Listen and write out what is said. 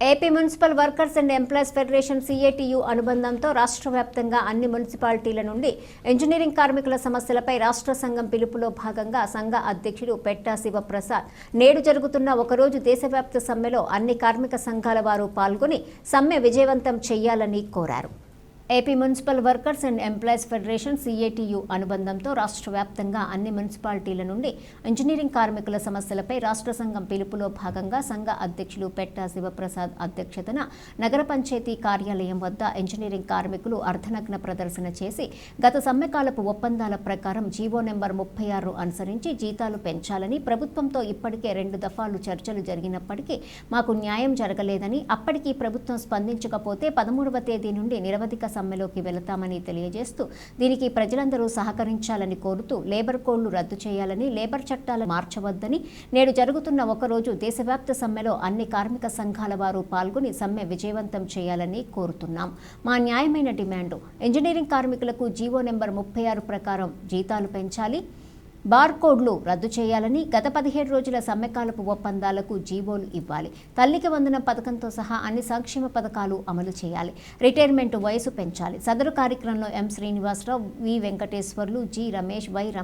AP municipal workers and employees federation CITU అనుబంధంతో రాష్ట్ర వ్యాప్తంగా అన్ని మున్సిపాలిటీల నుండి ఇంజనీరింగ్ కార్మికుల సమస్యలపై రాష్ట్ర సంఘం పిలుపులో భాగంగా సంఘ అధ్యక్షుడు పెట్టా శివప్రసాద్. నేడు జరుగుతున్న ఒకరోజు దేశవ్యాప్త సమ్మెలో అన్ని కార్మిక సంఘాల వారు పాల్గొని సమ్మె విజయవంతం చేయాలని కోరారు. AP municipal workers and employees federation CITU అనుబంధంతో రాష్ట్ర వ్యాప్తంగా అన్ని మున్సిపాలిటీల నుండి ఇంజనీరింగ్ కార్మికుల సమస్యలపై రాష్ట్ర సంఘం పిలుపులో భాగంగా సంఘ అధ్యక్షులు పెట్టా శివప్రసాద్ అధ్యక్షతన నగర పంచాయతీ కార్యాలయం వద్ద ఇంజనీరింగ్ కార్మికులు అర్ధనగ్న ప్రదర్శన చేసి గత సమ్మెకాలపు ఒప్పందాల ప్రకారం జీవో నెంబర్ ముప్పై ఆరు అనుసరించి జీతాలు పెంచాలని ప్రభుత్వంతో ఇప్పటికే రెండు దఫాలు చర్చలు జరిగినప్పటికీ మాకు న్యాయం జరగలేదని అప్పటికీ ప్రభుత్వం స్పందించకపోతే పదమూడవ తేదీ నుండి నిరవధిక సమ్మెలోకి వెళతామని తెలియజేస్తూ దీనికి ప్రజలందరూ సహకరించాలని కోరుతూ లేబర్ కోడ్లు రద్దు చేయాలని లేబర్ చట్టాలను మార్చవద్దని నేడు జరుగుతున్న ఒకరోజు దేశవ్యాప్త సమ్మెలో అన్ని కార్మిక సంఘాల వారు పాల్గొని సమ్మె విజయవంతం చేయాలని కోరుతున్నాం. మా న్యాయమైన డిమాండ్ ఇంజనీరింగ్ కార్మికులకు జీవో నెంబర్ ముప్పై ఆరు ప్రకారం జీతాలు పెంచాలి బార్ కోడ్లు రద్దు చేయాలని గత పదిహేడు రోజుల సమ్మెకాలపు ఒప్పందాలకు జీవోలు ఇవ్వాలి. తల్లికి వందన పథకంతో సహా అన్ని సంక్షేమ పథకాలు అమలు చేయాలి. రిటైర్మెంట్ వయసు పెంచాలి. సదరు కార్యక్రమంలో M Srinivasarao V Venkateswarlu G Ramesh Y Rama